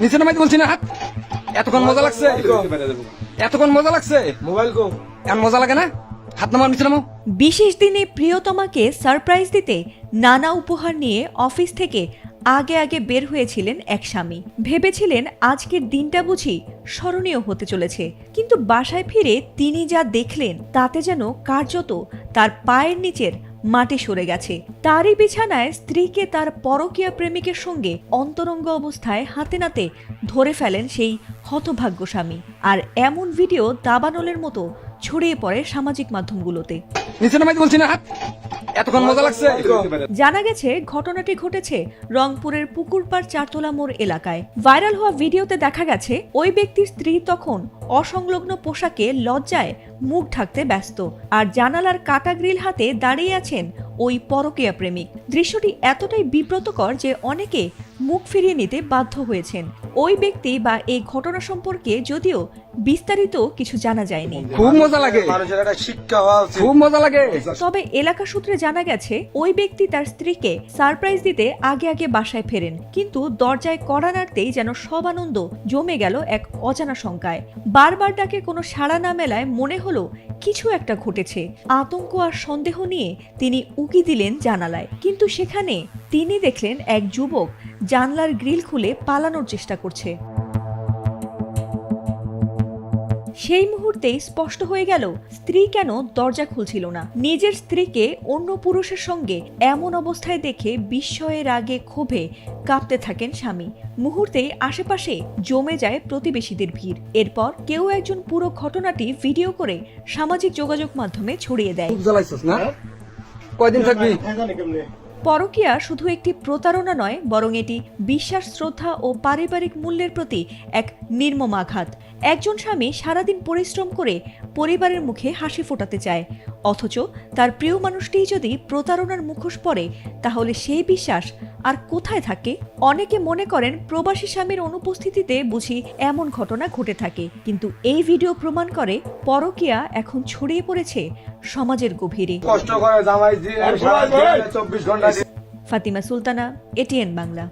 নিচে নামাইতে বলছি না হাত। এতক্ষণ মজা লাগছে? এতক্ষণ মজা লাগছে? মোবাইল কো এমন মজা লাগে না? হাত নামাও নিচে নামাও। বিশেষ দিনে প্রিয়তমাকে সারপ্রাইজ দিতে নানা উপহার নিয়ে অফিস থেকে আগে আগে বের হয়েছিলেন এক স্বামী। ভেবেছিলেন আজকের দিনটা বুঝি স্মরণীয় হতে চলেছে। কিন্তু বাসায় ফিরে তিনি যা দেখলেন তাতে যেন কার্যত তার পায়ের নিচের মাটি সরে গেছে। তারই বিছানায় স্ত্রীকে তার পরকীয়া প্রেমিকের সঙ্গে অন্তরঙ্গ অবস্থায় হাতে নাতে ধরে ফেলেন সেই হতভাগ্য স্বামী। আর এমন ভিডিও দাবানলের মতো ছড়িয়ে পড়ে সামাজিক মাধ্যমগুলোতে। এতক্ষণ মজা লাগছে। জানা গেছে ঘটনাটি ঘটেছে রংপুরের পুকুরপাড় চারতলা মোড় এলাকায়। ভাইরাল হওয়া ভিডিওতে দেখা গেছে ওই ব্যক্তির স্ত্রী তখন অসংলগ্ন পোশাকে লজ্জায় মুখ ঢাকতে ব্যস্ত। আর জানালার কাটা গ্রিল হাতে দাঁড়িয়ে আছেন ওই পরকীয়া প্রেমিক। দৃশ্যটি এতটাই বিব্রতকর যে অনেকে মুখ ফিরিয়ে নিতে বাধ্য হয়েছেন। ওই ব্যক্তি বা এই ঘটনা সম্পর্কে যদিও বিস্তারিত কিছু জানা যায়নি। খুব মজা লাগে। শিক্ষা খুব মজা লাগে। তবে এলাকা সূত্রে জানা গেছে ওই ব্যক্তি তার স্ত্রীকে সারপ্রাইজ দিতে আগে আগে বাসায় ফেরেন। কিন্তু দরজায় কড়া নাড়তেই যেন সব আনন্দ জমে গেল এক অজানা শঙ্কায়। বারবার ডাকে কোনো সাড়া না মেলায় মনে হলো কিছু একটা ঘটেছে। আতঙ্ক আর সন্দেহ নিয়ে তিনি উকি দিলেন জানালায়। কিন্তু সেখানে তিনি দেখলেন এক যুবক জানলার গ্রিল খুলে পালানোর চেষ্টা করছে। সেই মুহূর্তেই স্পষ্ট হয়ে গেল, স্ত্রী কেন দরজা খুলছিল না। নিজের স্ত্রীকে অন্য পুরুষের সঙ্গে এমন অবস্থায় দেখে বিস্ময়ের আগে ক্ষোভে কাঁপতে থাকেন স্বামী। মুহূর্তেই আশেপাশে জমে যায় প্রতিবেশীদের ভিড়। এরপর কেউ একজন পুরো ঘটনাটি ভিডিও করে সামাজিক যোগাযোগ মাধ্যমে ছড়িয়ে দেয়। কয়দিন থাকবি? পরকীয়া শুধু একটি প্রতারণা নয়, বরং এটি বিশ্বাস, শ্রদ্ধা ও পারিবারিক মূল্যের প্রতি এক নির্মম আঘাত। একজন স্বামী সারাদিন পরিশ্রম করে পরিবারের মুখে হাসি ফোটাতে চায়, অথচ তার প্রিয় মানুষটিই যদি প্রতারণার মুখোশ পড়ে, তাহলে সেই বিশ্বাস আর কোথায় থাকে? অনেকে মনে করেন প্রবাসী স্বামীর অনুপস্থিতিতে বুঝি এমন ঘটনা ঘটে থাকে, কিন্তু এই ভিডিও প্রমাণ করে পরকীয়া এখন ছড়িয়ে পড়েছে সমাজের গভীরে। কষ্ট করে ফাতিমা সুলতানা এটিএন বাংলা।